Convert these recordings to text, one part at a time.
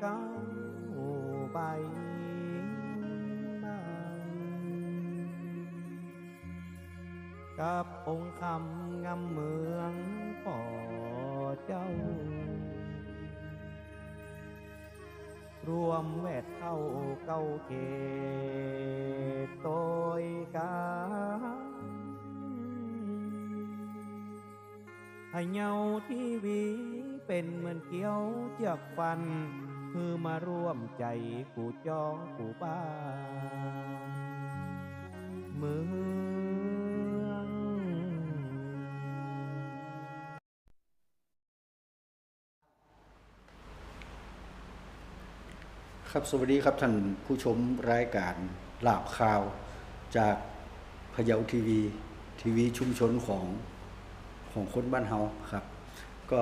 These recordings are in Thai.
เก้าใบกับองค์คำงำเมืองป่อเจ้า รวมแวดเข้าเก้าเขตโตยกาให้เงาทีวีเป็นเหมือนเกี้ยวเจือกฟัน คือมาร่วมใจกูจองกูบ้าเมืองครับสวัสดีครับท่านผู้ชมรายการลาบข่าวจากพะเยาทีวี ทีวีชุมชนของของคนบ้านเฮาครับ ก็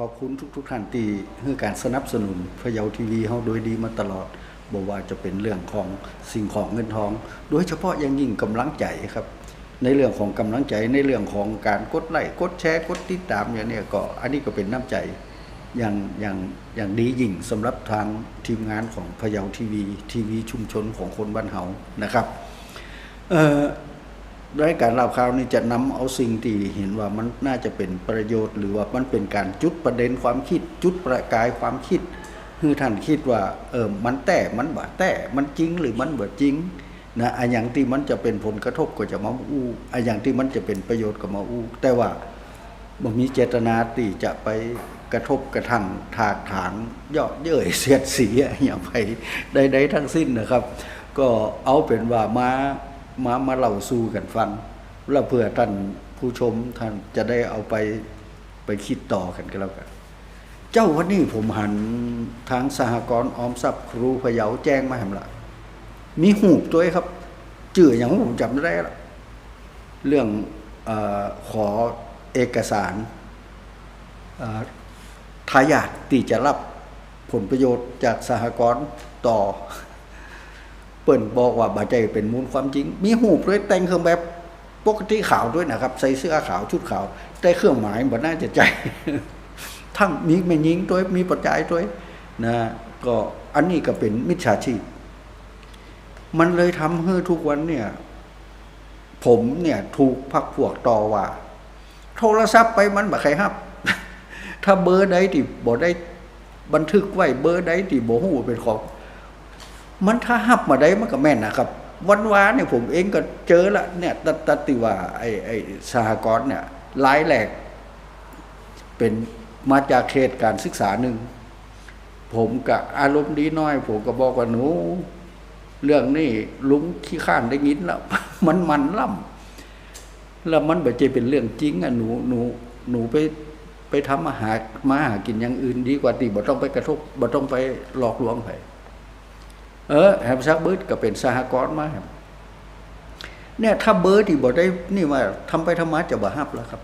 ขอบคุณทุก ๆท่านที่ให้การสนับสนุนพะเยาทีวีเฮาโดยดีมาตลอดบอกว่าจะเป็นเรื่องของสิ่งของเงินทอง โดยเฉพาะอย่างยิ่งกำลังใจครับ ในเรื่องของกำลังใจในเรื่องของการกดไลค์กดแชร์กดติดตามอย่างนี้ก็อันนี้ก็เป็นน้ำใจอย่างอย่างอย่างดียิ่งสำหรับทางทีมงานของพะเยาทีวีทีวีชุมชนของคนบ้านเฮานะครับเอ่อ รายการเล่าข่าวนี้จะนำเอาสิ่งที่เห็นว่ามันน่าจะเป็นประโยชน์ หรือว่ามันเป็นการจุดประเด็นความคิด จุดประกายความคิดคือท่านคิดว่าเออมันแต่มันบ่แต่มันจริงหรือมันบ่จริงนะอันอย่างที่มันจะเป็นผลกระทบก็จะมาอู้อันอย่างที่มันจะเป็นประโยชน์ก็มาอู้แต่ว่าบ่มีเจตนาที่จะไปกระทบกระทั่งถากถางเยาะเย้ยเสียดสีอย่างไปใดๆทั้งสิ้นนะครับ ก็เอาเป็นว่ามา มามาเล่าสู่กันฟัง แล้วเพื่อท่านผู้ชมท่านจะได้เอาไปไปคิดต่อกันก็แล้วกัน เจ้าวันนี้ผมหันทางสหกรณ์ออมทรัพย์ครูพะเยาแจ้งมาแหมละมีหูปตัวครับจื่ออย่างผมจำไม่ได้ละเรื่องอขอเอกสารทายาทที่จะรับผลประโยชน์จากสหกรณ์ต่อ เปิ่นบอกว่าบาใจเป็นมูลความจริง มีหูปด้วยแต่งเครื่องแบบปกติขาวด้วยนะครับ ใส่เสื้อขาวชุดขาวแต่เครื่องหมายบ่น่าจะใจ ทั้งมีไม่ยิงด้วยมีปัจจัยด้วยนะก็อันนี้ก็เป็นมิจฉาชีพมันเลยทำให้ทุกวันเนี่ย ผมเนี่ยถูกพักพวกต่อว่า โทรศัพท์ไปมันบ่ใครฮับ ถ้าเบอร์ใดที่บ่ได้บันทึกไว้เบอร์ใดที่บ่ฮู้ว่าเป็นของ มันถ้าฮับมาได้มันก็แม่นนะครับ วันวานเนี่ยผมเองก็เจอละเนี่ยตัตติว่าไอ้ไอ้สหกรณ์เนี่ยรายแหลก เป็นมาจากเขตการศึกษาหนึ่ง ผมกับอารมณ์ดีน้อย ผมก็บอกว่าหนู เรื่องนี้ลุงขี้ข้านได้ยินแล้ว มันมันล่ำแล้วมันแบบจะเป็นเรื่องจริงอะหนูหนูหนูไปไปทำอาหารมาหากินอย่างอื่นดีกว่าตีบ่ต้องไปกระทบบ่ต้องไปหลอกลวงใคร เออแฮมซักเบิร์ดก็เป็นสหกรณ์มาเนี่ยถ้าเบิร์ดที่บ่ได้นี่ว่าทำไปทำมาจะบ่ฮับแล้วครับ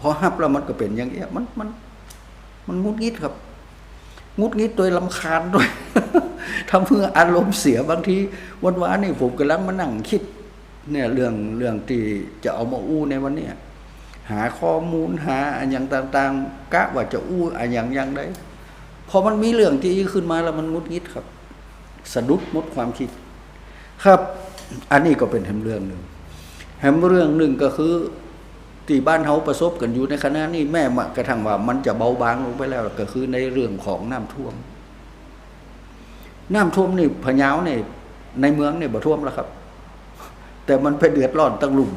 พอฮับแล้วมันก็เป็นอย่างเงี้ยมันมันมันงุดงิดครับงุดงิดโดยลำคาญด้วยทำเพื่ออารมณ์เสียบางทีวันวานนี่ผมกำลังมานั่งคิด เนี่ยเรื่องเรื่องที่จะเอามาอู้ในวันเนี้ยหาข้อมูลหาอันอย่างต่างๆกะว่าจะอู้อันอย่างอย่างใดพอมันมีเรื่องที่ขึ้นมาแล้วมันงุดงิดครับ สะดุดมดความคิด ครับ อันนี้ก็เป็นแหมเรื่องหนึ่งแหมเรื่องหนึ่งก็คือที่บ้านเฮาประสบกันอยู่ในขณะนี้แม่มากระทั่งว่า มันจะเบาบางลงไปแล้วก็คือในเรื่องของน้ำท่วม น้ำท่วมนี่พะเยาวนี่ในเมืองเนี่ยบ่ท่วมแล้วครับ แต่มันไปเดือดร้อนตั้งลุ่ม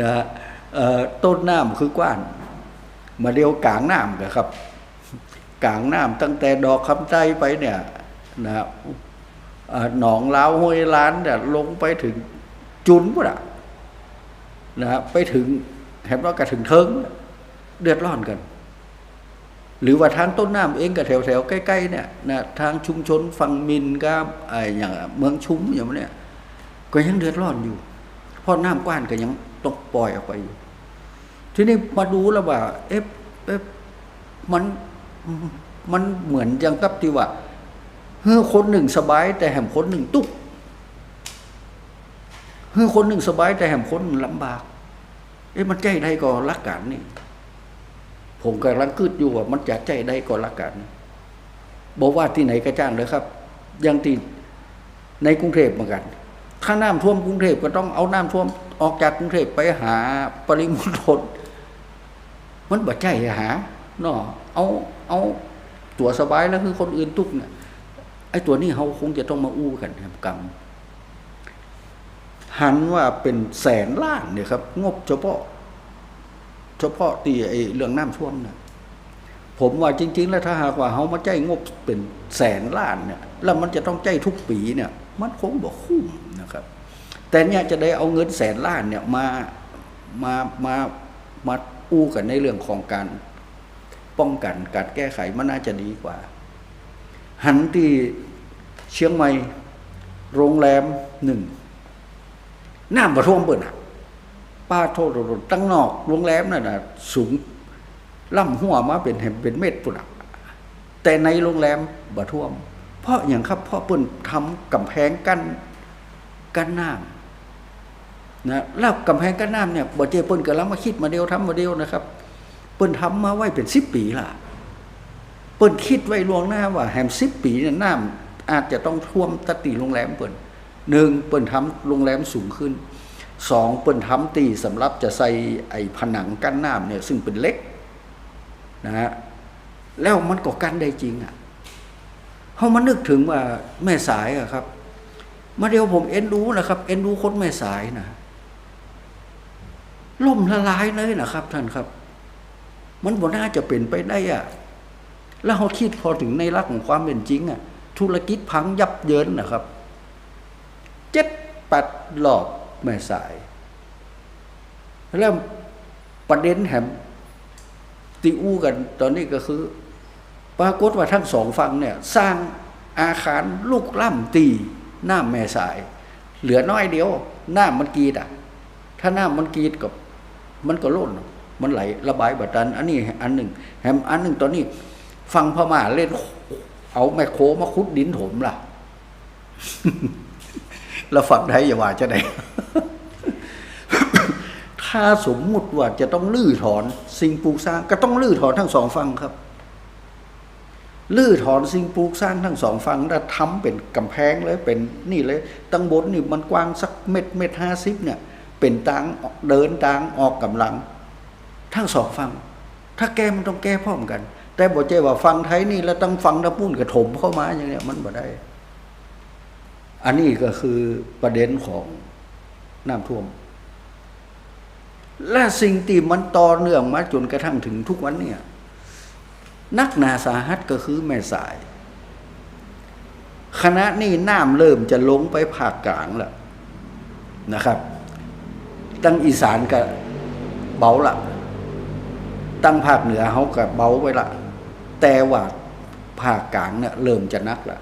นะฮะต้นน้ำคือกว้าน มาเดียวกลางน้ำกันครับ กลางน้ำตั้งแต่ดอกคำใจไปเนี่ย นะฮะหนองลาวห้วยล้านเนี่ยลงไปถึงจุนปุ๊ะนะฮะไปถึงแถมว่ากระถึงเทิงเดือดร้อนกัน หรือว่าทางต้นน้ำเองกับแถวๆใกล้ๆเนี่ยนะทางชุมชนฝั่งมินก็ไออย่างเมืองชุมอย่างเนี้ยก็ยังเดือดร้อนอยู่เพราะน้ำกว้านก็ยังต้องปล่อยออกไปอยู่ ทีนี้มาดูแล้วว่าเอ๊ะเอ๊ะมันมันเหมือนอย่างกับที่ว่า เฮ้อคนหนึ่งสบาย แต่แหมคนหนึ่งตุกเฮ้อคนหนึ่งสบาย แต่แหมคนหนึ่งลำบาก เอ๊ะมันใจได้ก็รักกันนี่ ผมกำลังคืดอยู่ว่ามันจะใจได้ก็รักกันบอกว่าที่ไหนก็จ้างเลยครับอยังที่ในกรุงเทพเหมือนกัน ถ้าน้ำท่วมกรุงเทพก็ต้องเอาน้ำท่วมออกจากกรุงเทพไปหาปริมณฑลมันบ่ใจหาเนาะเอาเอาตัวสบายแล้วคือคนอื่นทุกเนี่ย อ้ตัวนี้เขาคงจะต้องมาอู้กันครับกรรมหันว่าเป็นแสนล้านเนี่ยครับ งบเฉพาะ เฉพาะตีไอ้เรื่องน้ำท่วมเนี่ยผมว่าจริง ๆ แล้วถ้าหากว่าเขามาใจายงบเป็นแสนล้านเนี่ย แล้วมันจะต้องใจายทุกปีเนี่ย มันคงบอกคุ้มนะครับ แต่เนี่ยจะได้เอาเงินแสนล้านเนี่ยมามามามาอู้กันในเรื่องของการป้องกันการแก้ไขมันน่าจะดีกว่า หันที่เชียงใหม่ โรงแรมหนึ่งน้ำประท่วมเปิดอะป้าโทษรถตั้งนอกโรงแรมนั่นน่ะสูงล่ำหัวมาเป็นแห่งเป็นเม็ดปุ่นอะแต่ในโรงแรมบ่ท่วม เพราะอย่างครับเพราะเปิ้นทำกำแพงกั้นกั้นน้ำนะแล้วกำแพงกั้นน้ำเนี่ยบ่เจเปิ้นกำลังมาคิดมาเดียวทำมาเดียวนะครับ เปิ้นทำมาไว้เป็นสิบปีล่ะ เปิ้นคิดไว้ล่วงหน้าว่าแฮมสิบปีเนี่ยน้ำอาจจะต้องท่วมตตีโรงแรมเปิ้นหนึ่งเปิ้นทำโรงแรมสูงขึ้นสองเปิ้นทำตีสำหรับจะใส่ไอ้ผนังกั้นน้ำเนี่ยซึ่งเป็นเล็กนะฮะแล้วมันก็กั้นได้จริงอะเขามานึกถึงว่าแม่สายอะครับ มาเดียวผมเอ็นดูนะครับ เอ็นดูคนแม่สายนะล่มละลายเลยนะครับท่านครับ มันบ่น่าจะเป็นไปได้อะ แล้วเขาคิดพอถึงในรักของความเป็นจริงอะธุรกิจพังยับเยินนะครับเจ็ดปดหลอบแม่สาย แล้วประเด็นแหมตีอู้กันตอนนี้ก็คือ ปรากฏว่าทั้งสองฝั่งเนี่ย สร้างอาคารลูกล่ำตีหน้าแม่สาย เหลือน้อยเดียว หน้ามันกีดอะ ถ้าหน้ามันกีดกับ มันก็ล่นมันไหลระบายบัดดัน อันนี้อันหนึ่งแฮมอันหนึ่งตอนนี้ ฟังพม่าเล่น เอาแมคโครมาคุดดินถมล่ะ แล้วฝังไทยอย่าว่าจะไหนถ้าสมมุติว่าจะต้องลื้อถอน สิ่งปลูกสร้าง ก็ต้องลื้อถอนทั้งสองฝั่งครับลื้อถอนสิ่งปลูกสร้างทั้งสองฝั่งแล้วทำเป็นกำแพงเลยเป็นนี่เลยตั้งบนนี่มันกว้างสักเม็ดเม็ดห้าสิบเนี่ย เป็นทางเดินทางออกกำลัง ทั้งสองฝั่งถ้าแก้มันต้องแก้พร้อมกัน แต่บอกเจว่าฟังไทยนี่แล้วต้องฟังตะปุ้นกระถมเข้ามาอย่างเนี้ยมันบ่ได้ อันนี้ก็คือประเด็นของน้ำท่วม และสิ่งที่มันต่อเนื่องมาจนกระทั่งถึงทุกวันเนี่ยนักนาสาหัสก็คือแม่สาย คณะนี้น้ำเริ่มจะลงไปภาคกลางแล้วนะครับ ตั้งอีสานก็เบาละตั้งภาคเหนือเขาก็เบาไว้ละ แต่ว่าภาคกลางเนี่ยเริ่มจะนักละ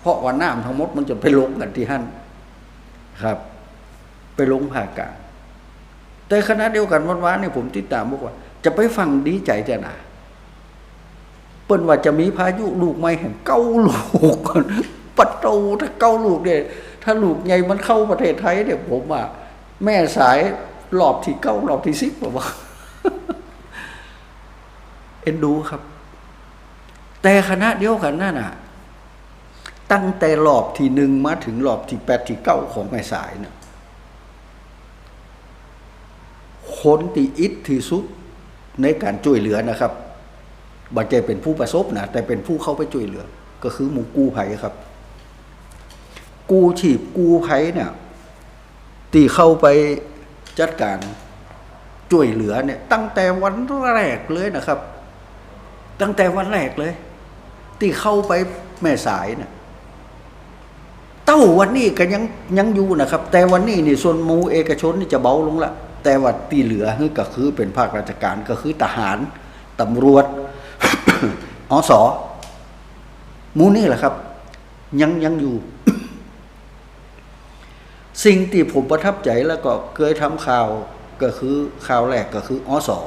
เพราะว่าน้ำทั้งหมดมันจะไปลงกันที่หั่นครับ ไปลงภาคกลาง แต่คณะเดียวกันวันวานนี่ผมติดตามบอกว่า จะไปฟังดีใจจะหนาเปิ้นว่าจะมีพายุลูกไม่แห่งเก้าลูกปัตโตถ้าเก้าลูกเนี่ยถ้าลูกใหญ่มันเข้าประเทศไทยเนี่ยผมว่าแม่สายรอบที่เก้ารอบที่สิบผมว่าเอ็นดูครับ แต่คณะเดียวกันนั่นน่ะ ตั้งแต่รอบที่หนึ่งมาถึงรอบที่แปดที่เก้าของแม่สายเนี่ยคนที่อิทที่สุดในการช่วยเหลือนะครับบัจเจเป็นผู้ประสบนะแต่เป็นผู้เข้าไปช่วยเหลือ ก็คือหมู่กู้ภัยครับ กู้ชีพกู้ภัยเนี่ยตีเข้าไปจัดการช่วยเหลือเนี่ย ตั้งแต่วันแรกเลยนะครับ ตั้งแต่วันแรกเลย ที่เข้าไปแม่สายเนี่ยเต้าวันนี้ก็ยังยังอยู่นะครับ แต่วันนี้นี่ส่วนมูเอกชนนี่จะเบาลงละแต่ว่าที่เหลือก็คือเป็นภาคราชการก็คือทหารตำรวจอสหมูนี่แหละครับ ยังยังอยู่ สิ่งที่ผมประทับใจแล้วก็เคยทำข่าวก็คือข่าวแรกก็คืออสอ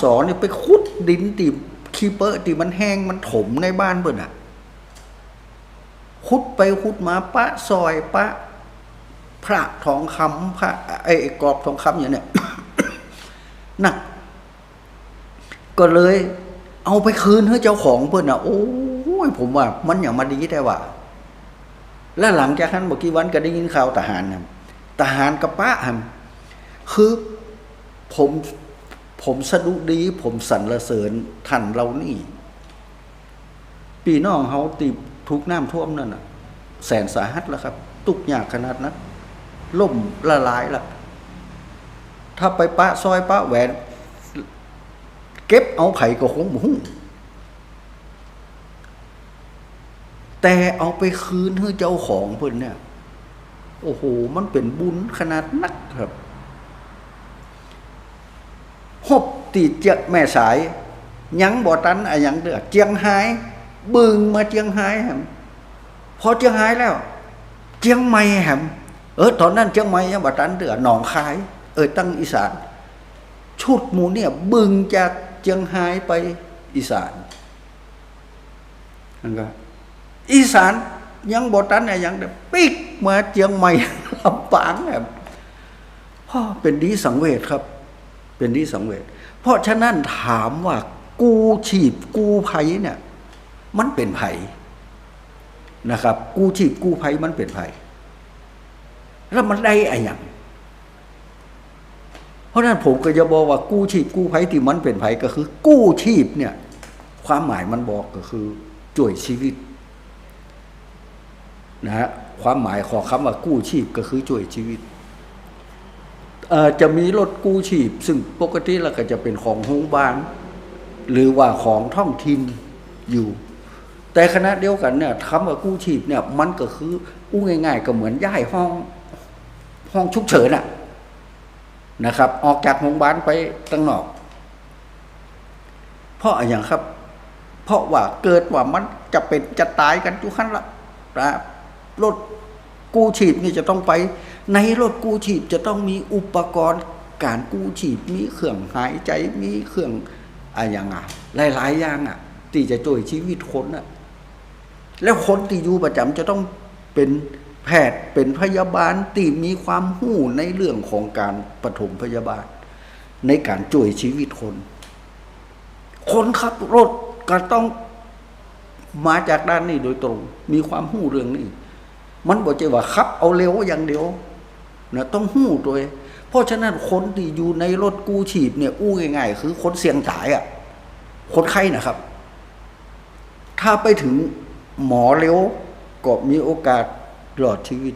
สนี่ไปขุดดินตี คีเปอร์ที่มันแห้งมันถมในบ้านเบิ่นอะขุดไปขุดมาปะซอยปะ พระทองคำพระไอ้กรอบทองคำอย่างเนี้ยน่ะก็เลย เอาไปคืนให้เจ้าของเพื่อนอะ โอ้ยผมว่า มันอย่างมาดีแต่ว่า แล้วหลังจากนั้นเมื่อกี้วันก็ได้ยินข่าวทหารนะทหารกับป้าครับคือผม ผมสะดุดีผมสรรเสริญท่านเรานี่ ปีน้องเขาตีทุกน้ำท่วมนั่นน่ะ แสนสาหัสแล้วครับ ตุกยากขนาดนั้นล่มละลายละถ้าไปปะซอยปะแหวน เก็บเอาไผ่ก็คงบุ้งแต่เอาไปคืนให้เจ้าของเพิ่นเนี่ย โอ้โห มันเป็นบุญขนาดนักครับ หบตีเจียแม่สายยังบ่ตันอะยังเดือเจียงไฮ้บึงมาเจียงไฮ้แฮมพอเจียงไฮ้แล้ว เจียงใหม่แฮมเออตอนนั้นเจียงใหม่ยังบ่ตันเดือหนองคาย เออตั้งอีสาน ชุดหมูเนี่ยบึงจากเจียงไฮ้ไปอีสานนั่นก็อีสานยังบ่ตันอะยังเดือปิกมาเจียงใหม่ลำปางแฮมพ่อเป็นดีสังเวชครับ เป็นที่สังเวชเพราะฉะนั้นถามว่ากูฉีบกูภัยเนี่ย มันเป็นภัยนะครับ กูฉีบกูภัยมันเป็นภัยแล้วมันได้อะไรอย่างเพราะฉะนั้นผมก็จะบอกว่ากู้ชีพกู้ภัยที่มันเป็นภัยก็คือ กู้ชีพเนี่ย ความหมายมันบอกก็คือช่วยชีวิตนะฮะความหมายของคำว่ากู้ชีพก็คือช่วยชีวิต จะมีรถกู้ชีพ ซึ่งปกติแล้วก็จะเป็นของโรงพยาบาลหรือว่าของท้องถิ่นอยู่ แต่ขณะเดียวกันเนี่ยคำว่ากู้ชีพเนี่ยมันก็คืออู้ง่าย ๆ ก็เหมือนย้ายห้องห้องฉุกเฉินอะนะครับ ออกจากโรงพยาบาลไปตั้งนอก เพราะอะไรอย่างครับ เพราะว่าเกิดว่ามันจะเป็นจะตายกันทุกขั้นละนะรถกู้ชีพนี่จะต้องไป ในรถกู้ชีพจะต้องมีอุปกรณ์การกู้ชีพมีเครื่องหายใจมีเครื่องอะไรอย่างอะหลาย ๆ อย่างอะที่จะช่วยชีวิตคนอะแล้วคนที่อยู่ประจำจะต้องเป็นแพทย์เป็นพยาบาลที่มีความหู้ในเรื่องของการปฐมพยาบาล ในการช่วยชีวิตคน คนขับรถก็ต้องมาจากด้านนี้โดยตรง มีความหู้เรื่องนี้ มันบอกใจว่าขับเอาเร็วอย่างเดียว นะต้องหู้ตัวเองเพราะฉะนั้นคนที่อยู่ในรถกู้ชีพเนี่ยอู้ง่ายๆคือคนเสี่ยงตายอะ่ะคนไข้นะครับ ถ้าไปถึงหมอเร็วก็มีโอกาสรอดชีวิต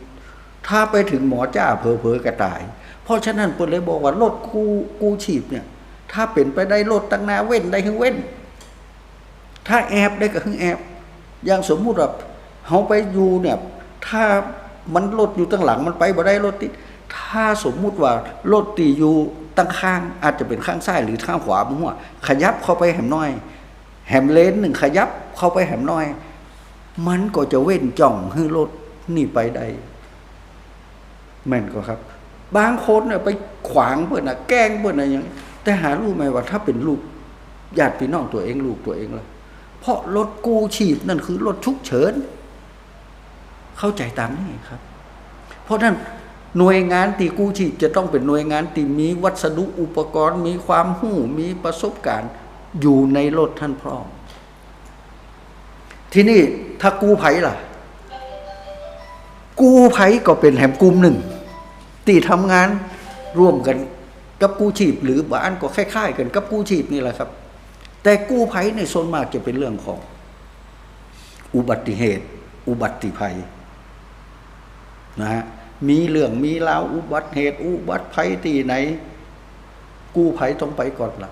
ถ้าไปถึงหมอจ้าเพอเพอกระตาย เพราะฉะนั้นเปิดเลยบอกว่ารถกู้กู้ชีพเนี่ย ถ้าเป็นไปได้รถตั้งนาเว้นได้คือเว้น ถ้าแอบได้ก็คือแอบ อย่างสมมุติว่าเขาไปอยู่เนี่ย ถ้ามันรถอยู่ตั้งหลังมันไปบ่ได้รถติด ถ้าสมมุติว่ารถตีอยู่ตั้งข้างอาจจะเป็นข้างซ้ายหรือข้างขวามั่วขยับเข้าไปแหมน้อย แหมเลนหนึ่งขยับเข้าไปแหมน้อย มันก็จะเว้นจ่องให้รถนี่ไปได้แม่นก็ครับ บางคนเนี่ยไปขวางเพื่อนนะแกล้งเพื่อนนะอย่างนี้แต่หารู้ไหมว่าถ้าเป็นลูกญาติพี่น้องตัวเองลูกตัวเองละเพราะรถกู้ชีพนั่นคือรถฉุกเฉิน เข้าใจตามนี้ครับ เพราะฉะนั้น หน่วยงานตีกู้ชีพจะต้องเป็นหน่วยงานที่มีวัสดุอุปกรณ์ มีความหู้มีประสบการณ์ อยู่ในรถท่านพร้อม ที่นี่ถ้ากู้ภัยล่ะ กู้ภัยก็เป็นแหมกลุ่มหนึ่งที่ทำงานร่วมกันกับกู้ชีพ หรือบ้านก็คล้ายๆ กันกับกู้ชีพนี่แหละครับ แต่กู้ภัยในโซนมากจะเป็นเรื่องของ อุบัติเหตุ อุบัติภัยนะฮะ มีเรื่องมีราวอุบัติเหตุ อุบัติภัยที่ไหน กู้ภัยต้องไปก่อนละ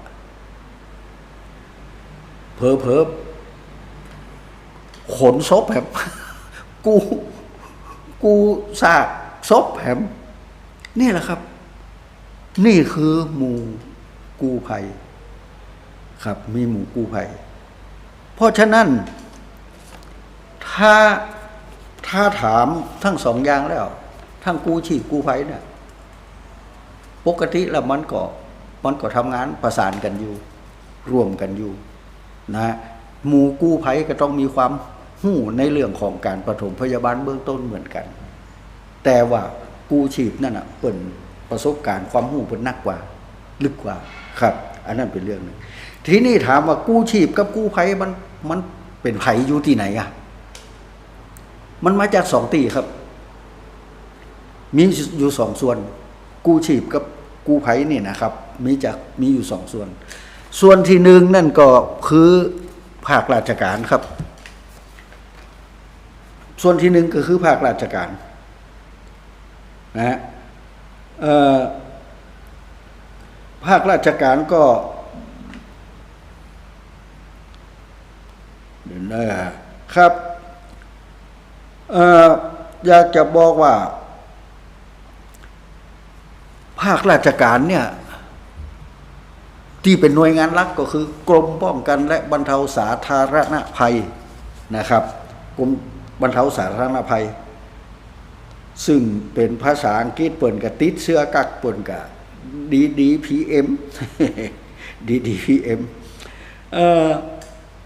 เพอเพอขนศพแหมกู้กู้ซากศพแหมนี่แหละครับ นี่คือหมู่กู้ภัย ครับ มีหมู่กู้ภัย เพราะฉะนั้น ถ้าถ้าถามทั้งสองอย่างแล้ว ทั้งกู้ชีพกู้ภัยเนี่ยปกติแล้วมันก็มันก็ทำงานประสานกันอยู่ ร่วมกันอยู่นะหมู่กู้ภัยก็ต้องมีความหู้ในเรื่องของการปฐมพยาบาลเบื้องต้นเหมือนกัน แต่ว่ากู้ชีพนั่นอะเป็นประสบการณ์ความหู้เป็นนักกว่า ลึกกว่าครับ อันนั้นเป็นเรื่องหนึ่งทีนี้ถามว่ากู้ชีพกับกู้ภัยมันมันเป็นไผอยู่ที่ไหนอะ มันมาจากสองตีครับ มีอยู่สองส่วน กู้ชีพกับกู้ภัยนี่นะครับ มีจากมีอยู่สองส่วน ส่วนที่หนึ่งนั่นก็คือภาคราชการครับ ส่วนที่หนึ่งก็คือภาคราชการนะฮะภาคราชการก็เดี๋ยวนะครับอออยากจะบอกว่า ภาคราชการเนี่ยที่เป็นหน่วยงานหลักก็คือกรมป้องกันและบรรเทาสาธารณภัยนะครับกรมบรรเทาสาธารณภัย ซึ่งเป็นภาษาอังกฤษเปิ่นกับติดเสื้อกักเปิ่นกับดีดีพีเอ็มดีดีพีเอ็ม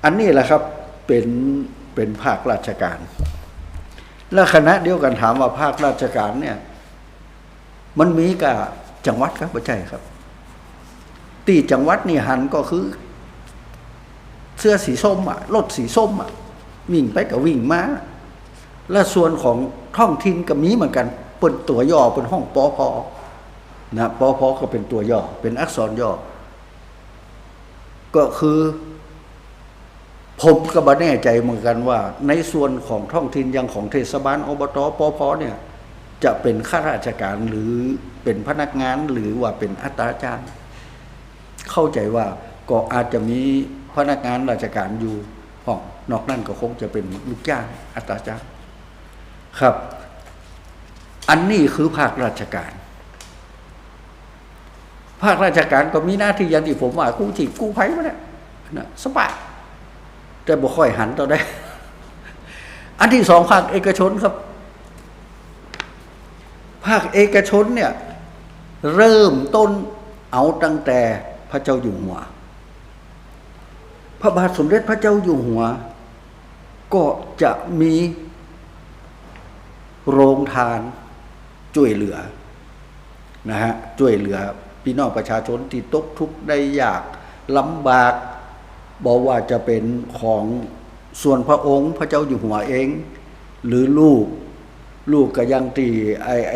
อันนี้แหละครับเป็นเป็นภาคราชการ และคณะเดียวกันถามว่าภาคราชการเนี่ยมันมีกับ จังหวัดครับไม่ใช่ครับ ตีจังหวัดนี่หันก็คือ เสื้อสีส้มอะรถสีส้มอะวิ่งไปกับวิ่งมาและส่วนของท้องถิ่นก็มีเหมือนกันเป็นตัวย่อเป็นห้องปอพอนะปอพอก็เป็นตัวย่อ เป็นอักษรย่อ ก็คือ ผมก็บ่แน่ใจเหมือนกันว่า ในส่วนของท้องถิ่นอย่างของเทศบาลอบตปอพอเนี่ย จะเป็นข้าราชการหรือเป็นพนักงานหรือว่าเป็นอัตราจ้างเข้าใจว่าก็อาจจะมีพนักงานราชการอยู่ห้องนอกนั้นก็คงจะเป็นลูกจ้างอัตราจ้างครับ อันนี้คือภาคราชการ ภาคราชการก็มีหน้าที่อย่างที่ผมว่ากู้ชีพกู้ภัยมาเนี่ยนะสบายแต่บ่ค่อยหันต่อได้ อันที่สองภาคเอกชนครับ ภาคเอกชนเนี่ยเริ่มต้นเอาตั้งแต่พระเจ้าอยู่หัว พระบาทสมเด็จพระเจ้าอยู่หัว ก็จะมีโรงทานช่วยเหลือนะฮะช่วยเหลือพี่น้องประชาชนที่ตกทุกข์ได้ยากลำบาก บอกว่าจะเป็นของส่วนพระองค์พระเจ้าอยู่หัวเอง หรือลูก ลูกก็ยังตีไอไอ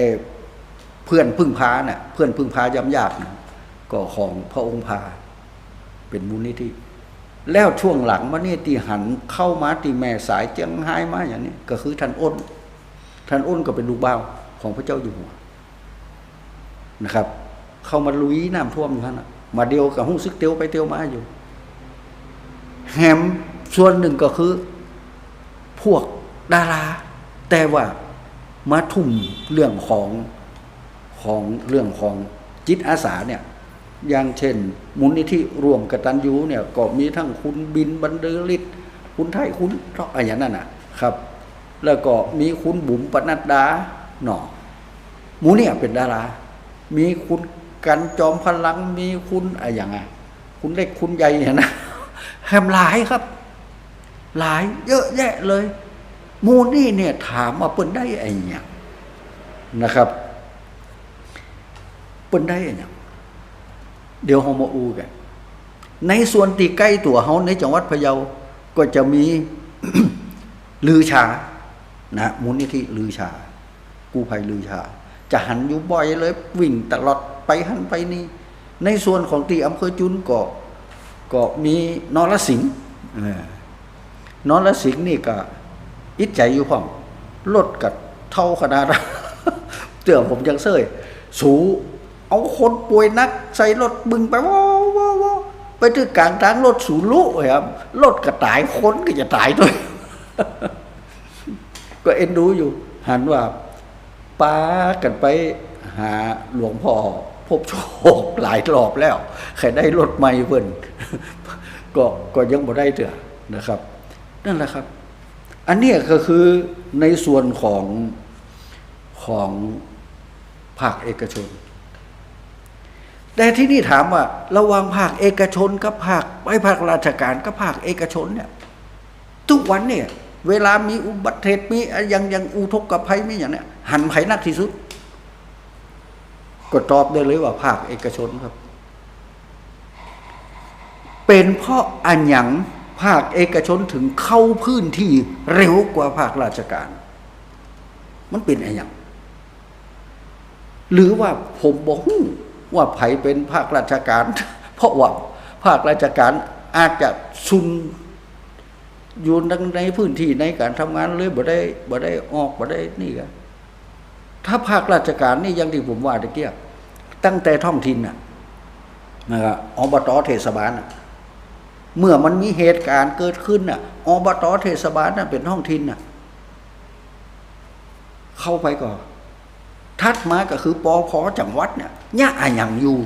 เพื่อนพึ่งพาเนี่ยเพื่อนพึ่งพายำยากนะก็ของพระองค์พา เป็นมูลนิธิแล้วช่วงหลังมาเนี่ยตีหันเข้ามาตีแม่สายเจียงไฮ้มาอย่างนี้ ก็คือท่านอ้น ท่านอ้นก็เป็นลูกบ้าวของพระเจ้าอยู่หัวนะครับ เข้ามาลุยน้ำท่วมอยู่ท่านนะมาเดียวกับหุ้งซึกเตียวไปเตียวมาอยู่ แฮมส่วนหนึ่งก็คือ พวกดารา แต่ว่า มาทุ่มเรื่องของของเรื่องของจิตอาสาเนี่ยอย่างเช่นมูลนิธิรวมกตัญญูเนี่ยก็มีทั้งคุณบินบรรเดอฤทธิ์คุณไทยคุณเท่าอะไรอย่างนั้นน่ะครับ แล้วก็มีคุณบุ๋มปนัดดาหนอหมูเนี่ยเป็นดารา มีคุณกันจอมพลังมีคุณอะไรอย่างไงคุณเล็กคุณใหญ่เนี่ยนะแฮมหลายครับ หลายเยอะแยะเลย มูนี่เนี่ยถามว่าเปิ้นได้ไอ้เนี่ยนะครับ เปิ้นได้ไอ้เนี่ยเดี๋ยวเฮามาอูกันในส่วนตีใกล้ตัวเฮาในจังหวัดพะเยาก็จะมีลือชา นะมูลนิธิลือชา กู้ภัยลือชา จะหันอยู่บ่อยเลยวิ่งตลอดไปหันไปนี่ ในส่วนของตีอำเภอจุนก็ก็มีนรสิงห์นรสิงห์นี่ก็ อิจใจอยู่พ่องรถกับเท่าขนาดเตือผมยังเซยสูเอาคนป่วยนัก ใส่รถบึงไปว้าวว้าวว้าวไปถึงกลางทางรถสูลุครับรถก็ตายคนก็จะตายด้วย ก็เอ็นดูอยู่ หันว่าป้ากันไปหาหลวงพ่อพบโชคหลายรอบแล้ว ใครได้รถใหม่เพิ่นก็ก็ยังบ่ได้เถอะนะครับ นั่นแหละครับ อันนี้ก็คือในส่วนของของภาคเอกชน แต่ที่นี่ถามว่า ระหว่างภาคเอกชนกับภาคไอ้ภาคราชการกับภาคเอกชนเนี่ย ทุกวันเนี่ย เวลามีอุบัติเหตุมีอย่างอย่างอุทกภัยมีอย่างเนี้ยหันไผนักที่สุด ก็ตอบได้เลยว่าภาคเอกชนครับเเป็นเพราะอันหยัง ภาคเอกชนถึงเข้าพื้นที่เร็วกว่าภาคราชการ มันเป็นอันหยังหรือว่าผมบอกว่าไผเป็นภาคราชการ เพราะว่าภาคราชการอาจจะซุนอยู่ในพื้นที่ในการทำงานเลยบ่ได้บ่ได้ออกบ่ได้นี่กันถ้าภาคราชการนี่ยังที่ผมว่าตะเกียบตั้งแต่ท้องถิ่นน่ะนะครับอบตเทศบาลน่ะ เมื่อมันมีเหตุการณ์เกิดขึ้นน่ะอบตเทศบาลน่ะเป็นท้องถิ่นน่ะ เข้าไปก่อนทัดมาก็คือปอพอจังหวัดเนี่ยย่าอะอย่างอยู่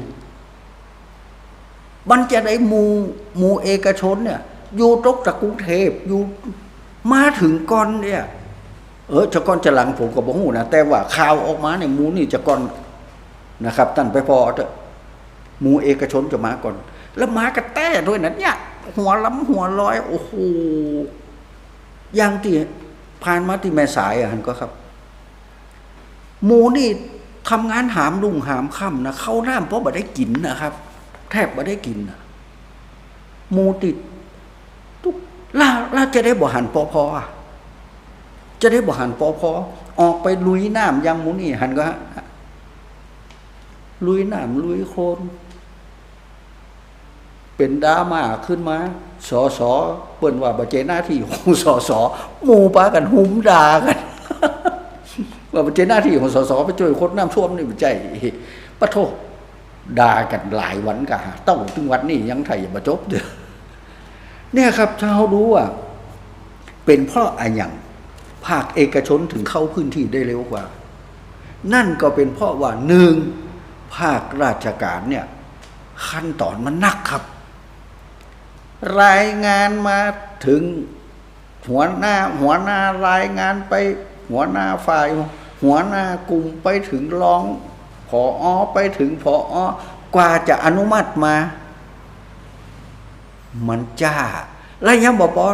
มันจะได้มูมูเอกชนเนี่ย อยู่ตกจากกรุงเทพอยู่มาถึงก่อนเนี่ย เออจะก่อนจะหลังผมก็บอกหูนะแต่ว่าข่าวออกมาเนี่ยมูนี่จะก่อนนะครับท่านไปพอเถอะมูเอกชนจะมาก่อน แล้วมากระแต้ด้วยนะเนี่ย หัวล้ำหัวลอยโอ้โหอย่างที่ผ่านมาที่แม่สายอะฮันก็ครับ หมูนี่ทำงานหามลุงหามค่ำนะเข้าน้ำเพราะบ่ได้กินนะครับ แทบบ่ได้กินนะหมูติดทุกล่าล่าจะได้บ่หันปอพออะจะได้บ่หันปอพอออกไปลุยน้ำยังหมูนี่หันก็ฮะลุยน้ำลุยโคลน เป็นดราม่าขึ้นมาสอสอเปิ่นว่าบ่เจหน้าที่ของสอสอหมู่ปากันหุมด่ากันว่าเป็นเจ้าหน้าที่ของสสไปช่วยคนน้ำท่วมนี่มันใจปะโทด่ากันหลายวันกะต้องถึงวันนี้ยังไทยอย่ามาจบเด้อเนี่ยครับถ้าเรารู้ว่า เป็นเพราะอะไรอย่างภาคเอกชนถึงเข้าพื้นที่ได้เร็วกว่า นั่นก็เป็นเพราะว่าหนึ่งภาคราชการเนี่ย ขั้นตอนมันหนักครับ รายงานมาถึงหัวหน้า หัวหน้ารายงานไป หัวหน้าฝ่าย หัวหน้ากลุ่มไปถึงรองผออไปถึงผออกว่าจะอนุมัติมา มันจ้าแล้วยังบอกว่า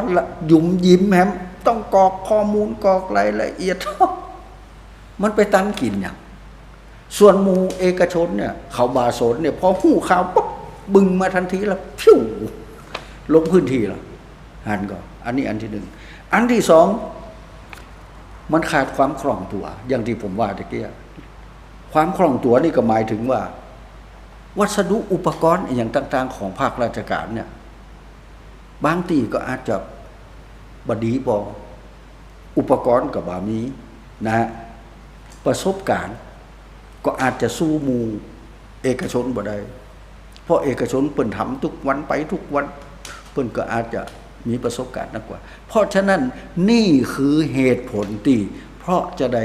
ยุ่มยิ้มแฮมต้องกรอกข้อมูลกรอกรายละเอียด มันไปตั้งกินอย่างส่วนมูเอกชนเนี่ย เขาบาสนเนี่ยพอหู้ข่าวปุ๊บบึงมาทันทีแล้วพิ้ว ลงพื้นที่แล้วหันก่อนอันนี้อันที่หนึ่งอันที่สองมันขาดความคล่องตัว อย่างที่ผมว่าตะเกียความคล่องตัวนี่ก็หมายถึงว่า วัสดุอุปกรณ์อย่างต่าง ๆ ของภาคราชการเนี่ย บางตีก็อาจจะบดีบออุปกรณ์กับบามีนะฮะประสบการณ์ ก็อาจจะสู้มูเอกชนบ่ได้เพราะเอกชนเปิ่นทำทุกวันไปทุกวัน เปิ่นก็อาจจะมีประสบการณ์นักกว่า เพราะฉะนั้นนี่คือเหตุผลตีเพราะจะได้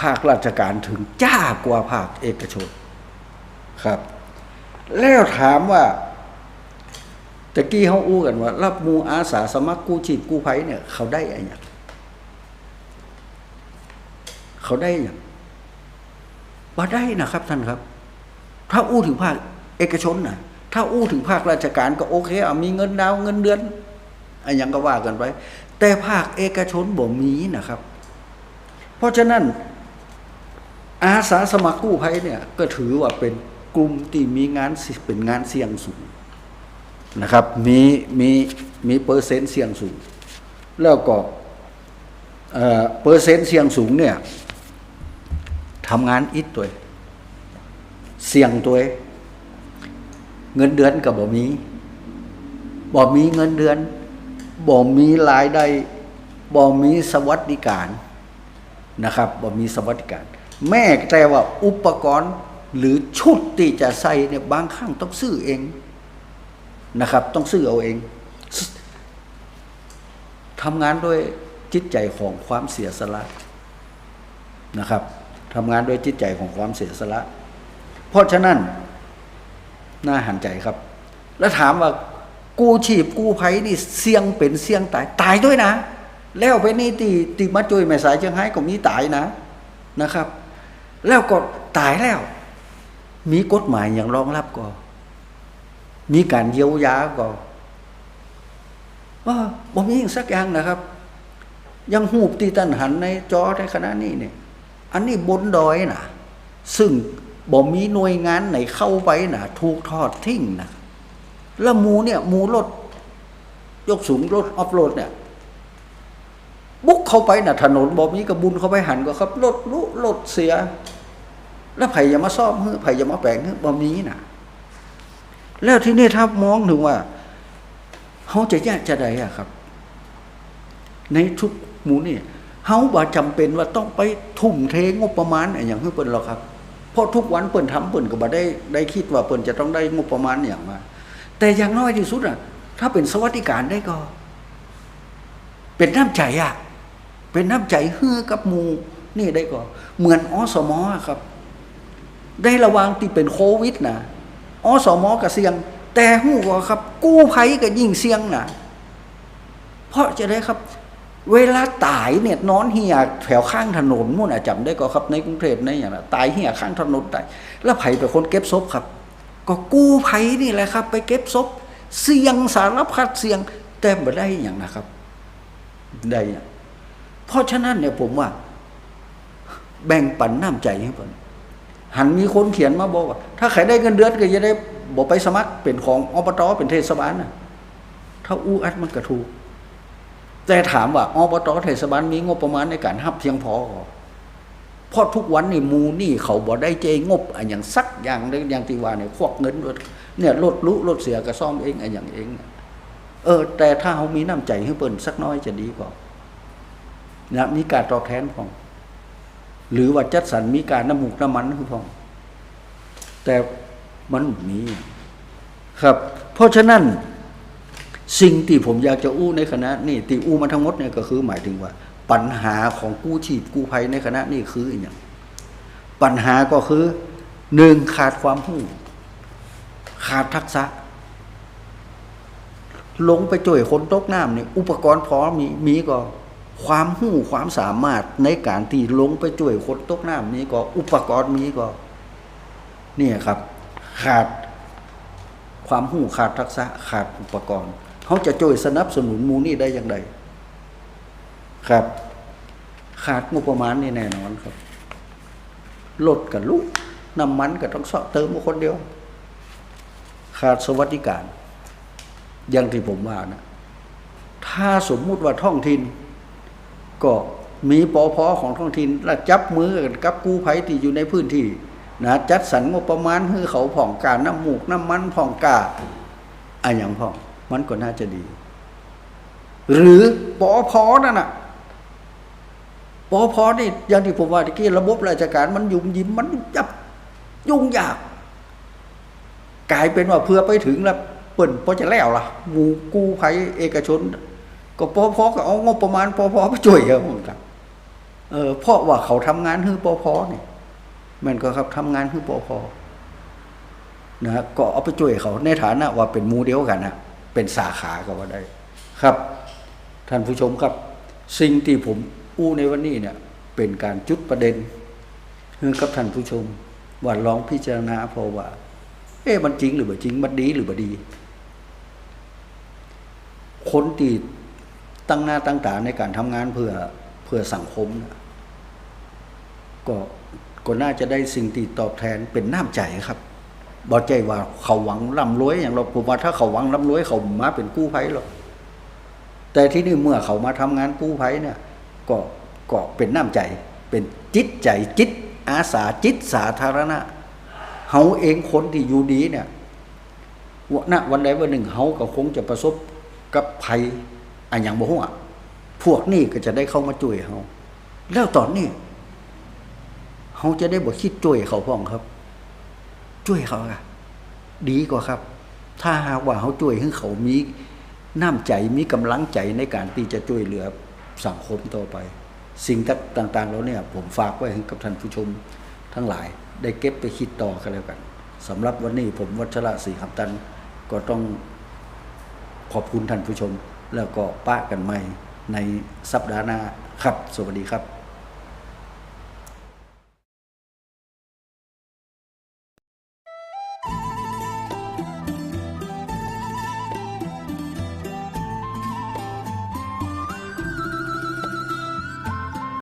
ภาคราชการถึงจ้ากว่าภาคเอกชนครับ แล้วถามว่าตะกี้เขาอู้กันว่า รับมูอาสาสมัครกู้ชีพกู้ภัยเนี่ย เขาได้อะไรอย่างเขาได้อย่างว่าได้นะครับท่านครับ ถ้าอู้ถึงภาคเอกชนนะ ถ้าอู้ถึงภาคราชการก็โอเคอะมีเงินดาวเงินเดือนอะไรอย่างก็ว่ากันไป แต่ภาคเอกชนบ่มีนะครับ เพราะฉะนั้นอาสาสมัครกู้ภัยเนี่ยก็ถือว่าเป็นกลุ่มที่มีงานเป็นงานเสี่ยงสูงนะครับมีมีมีเปอร์เซ็นต์เสี่ยงสูง แล้วก็เอ่อเปอร์เซ็นต์เสี่ยงสูงเนี่ยทำงานอิดตัวเสี่ยงตัว เงินเดือนกับบ่มีบ่มีเงินเดือนบ่มีรายได้บ่มีสวัสดิการนะครับบ่มีสวัสดิการ แม่แต่ว่าอุปกรณ์หรือชุดที่จะใส่เนี่ยบางครั้งต้องซื้อเองนะครับ ต้องซื้อเอาเองทำงานด้วยจิตใจของความเสียสละนะครับทำงานด้วยจิตใจของความเสียสละ เพราะฉะนั้น น่าหันใจครับ แล้วถามว่ากู้ชีพกู้ภัยนี่เสี่ยงเป็นเสี่ยงตายตายด้วยนะ แล้วไปนี่ตีตีมาจุยแม่สายเชียงไฮ้ก็มีตายนะนะครับ แล้วก็ตายแล้ว มีกฎหมายอย่างรองรับก็มีการเยียวยาก็ว่าบ่มีสักอย่างนะครับ ยังหูบตีตันหันในจอในขณะนี้เนี่ย อันนี้บนดอยนะซึ่ง บ่มีหน่วยงานไหนเข้าไปนะถูกทอดทิ้งนะแล้วมูเนี่ยมูรถยกสูงรถออฟโรดเนี่ย บุกเข้าไปนะถนนบ่มีกระบุญเข้าไปหันก็ครับรถลุรถเสีย แล้วไผ่จะมาซ่อมเฮ้อไผ่จะมาแปลงเฮ้อบ่มีนะแล้วที่นี่ถ้ามองถึงว่าเขาจะแยกจะใดอะครับ ในทุกหมู่นี่เฮาบ่จำเป็นว่าต้องไปทุ่มเทงบประมาณอะไรอย่างเพื่อเปิ้นหรอกครับ เพราะทุกวันเปิ้นทำเปิ้นก็บ่ได้ได้คิดว่าเปิ้นจะต้องได้งบประมาณอย่างมา แต่อย่างน้อยที่สุดอะ ถ้าเป็นสวัสดิการได้ก็ เป็นน้ำใจอะ เป็นน้ำใจเฮือกับหมูนี่ได้ก็ เหมือนอสมอครับ ได้ระวังที่เป็นโควิดนะอสมก็เสียง แต่หู้ก็ครับ กู้ภัยก็ยิ่งเสียงนะเพราะจะได้ครับ เวลาตายเนี่ยนอนเหี่ยแถวข้างถนนมุ่นอะจำได้ก็ครับในกรุงเทพในอย่างนั้นตายเหี่ยข้างถนนตายแล้วไผเป็นคนเก็บศพครับ ก็กู้ภัยนี่แหละครับ ไปเก็บศพเสี่ยงสารพัดเสี่ยงแต่ไม่ได้อย่างนะครับได้อย่างเพราะฉะนั้นเนี่ยผมว่า แบ่งปันน้ำใจให้เพิ่นหันมีคนเขียนมาบอกว่า ถ้าใครได้เงินเดือนก็จะได้บอกไปสมัครเป็นของอบตเป็นเทศบาลนะถ้าอู้อัดมันก็ถูก แต่ถามว่าอบตเทศบาลมีงบประมาณในการรับเพียงพอบ่เพราะทุกวันนี่มูนี่เขาบ่ได้เจงบอันอย่างสักอย่างเลยอย่างที่ว่าเนี่ยควักเงินด้วยเนี่ยรถลุรถเสียก็ซ่อมเองอันอย่างเองเออ แต่ถ้าเขามีน้ำใจให้เปิ้นสักน้อยจะดีกว่านะมีการตอบแทนของ หรือว่าจัดสรรมีการน้ำมูกน้ำมันคือพอง แต่มันมีครับ เพราะฉะนั้น สิ่งที่ผมอยากจะอู้ในคณะนี่ที่อู้มาทั้งหมดเนี่ยก็คือหมายถึงว่า ปัญหาของกู้ชีพกู้ภัยในคณะนี่คืออย่างปัญหาก็คือหนึ่งขาดความรู้ขาดทักษะ ลงไปช่วยคนตกน้ำเนี่ยอุปกรณ์พร้อมมีมีก็ความหู้ความสามารถในการที่ลงไปช่วยคนตกน้ำนี้ก็อุปกรณ์มีก็เนี่ยครับ ขาดความหู้ขาดทักษะขาดอุปกรณ์ เขาจะช่วยสนับสนุนมูนี่ได้อย่างไรครับ ขาดงบประมาณนี่แน่นอนครับรถกับลุกน้ำมันก็ต้องเสาะเติมคนเดียว ขาดสวัสดิการ อย่างที่ผมว่านะ ถ้าสมมุติว่าท้องถิ่นก็มีปอพอของท้องถิ่นและจับมือกันกับกู้ภัยที่อยู่ในพื้นที่นะจัดสรรงบประมาณให้เขาผ่องการน้ำหมูกน้ำมันผ่องกาอันอย่างผ่อง มันก็น่าจะดี หรือปอพอนั่นน่ะปอพอนี่อย่างที่ผมว่าตะกี้ระบบราชการมันยุ่มยิ้มมันจับยุ่งยากกลายเป็นว่าเพื่อไปถึงแล้วเปิ่นพอจะแล้วล่ะหมู่กู้ภัยเอกชน ก็ปอพอก็เอางบประมาณปอพอไปช่วยกันครับเออเพราะว่าเขาทำงานให้ปอพอนี่มันก็ครับทำงานให้ปอพอนะฮะก็เอาไปช่วยเขาในฐานะว่าเป็นมูเดียวกันนะ เป็นสาขาก็ว่าได้ครับ ท่านผู้ชมครับ สิ่งที่ผมอู้ในวันนี้เนี่ยเป็นการจุดประเด็นให้กับท่านผู้ชมว่าลองพิจารณาพอว่า เอ๊ะมันจริงหรือไม่จริงมันดีหรือไม่ดี คนที่ตั้งหน้าตั้งตาในการทำงานเพื่อเพื่อสังคมนะก็ก็น่าจะได้สิ่งที่ตอบแทนเป็นน้ำใจครับ บอกใจว่าเขาหวังร่ำรวยอย่างเราผมว่าถ้าเขาหวังร่ำรวยเขามาเป็นกู้ภัยหรอกแต่ที่นี่เมื่อเขามาทำงานกู้ภัยเนี่ย ก็ก็เป็นน้ำใจ เป็นจิตใจจิต อาสาจิตสาธารณะเฮาเองคนที่อยู่ดีเนี่ยวันณวันใดวันหนึ่งเฮาก็คงจะประสบกับภัยอันอย่างบ่ฮู้อะพวกนี้ก็จะได้เข้ามาช่วยเฮาแล้วตอนนี้เฮาจะได้บ่คิดช่วยเขาพ้องครับ ช่วยเขาอะดีกว่าครับ ถ้าหากว่าเขาช่วยให้เขามีน้ำใจมีกำลังใจในการที่จะช่วยเหลือสังคมต่อไป สิ่งต่างๆ แล้วเนี่ย ผมฝากไว้ให้กับท่านผู้ชมทั้งหลาย ได้เก็บไปคิดต่อกันแล้วกันสำหรับวันนี้ผมวัชระศรีคำตันก็ต้องขอบคุณท่านผู้ชม แล้วก็ป้ากันใหม่ในสัปดาห์หน้าครับ สวัสดีครับ